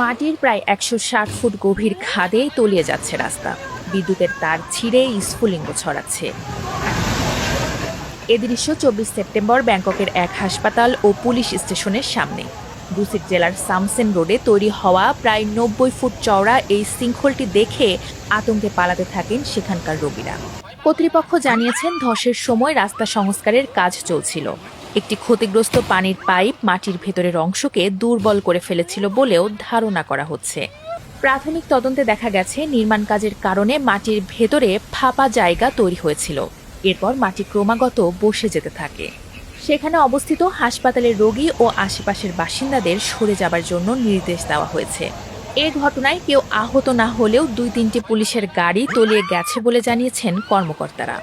মাটির প্রায় একশো ষাট ফুট গভীর খাদে তলিয়ে যাচ্ছে রাস্তা। বিদ্যুতের তার ছিঁড়ে স্ফুলিঙ্গ ছড়াচ্ছে। এ দৃশ্য চব্বিশ সেপ্টেম্বর ব্যাংককের এক হাসপাতাল ও পুলিশ স্টেশনের সামনে। দুসিক জেলার সামসেন রোডে তৈরি হওয়া প্রায় নব্বই ফুট চওড়া এই শৃঙ্খলটি দেখে আতঙ্কে পালাতে থাকেন সেখানকার রোগীরা। কর্তৃপক্ষ জানিয়েছেন, ধসের সময় রাস্তা সংস্কারের কাজ চলছিল। একটি ক্ষতিগ্রস্ত পানির পাইপ মাটির ভেতরের অংশকে দুর্বল করে ফেলেছিল বলেও ধারণা করা হচ্ছে। প্রাথমিক তদন্তে দেখা গেছে, নির্মাণ কাজের কারণে মাটির ভেতরে ফাঁপা জায়গা তৈরি হয়েছিল। এরপর মাটি ক্রমাগত বসে যেতে থাকে। সেখানে অবস্থিত হাসপাতালের রোগী ও আশেপাশের বাসিন্দাদের সরে যাবার জন্য নির্দেশ দেওয়া হয়েছে। এ ঘটনায় কেউ আহত না হলেও দুই তিনটি পুলিশের গাড়ি তলিয়ে গেছে বলে জানিয়েছেন কর্মকর্তারা।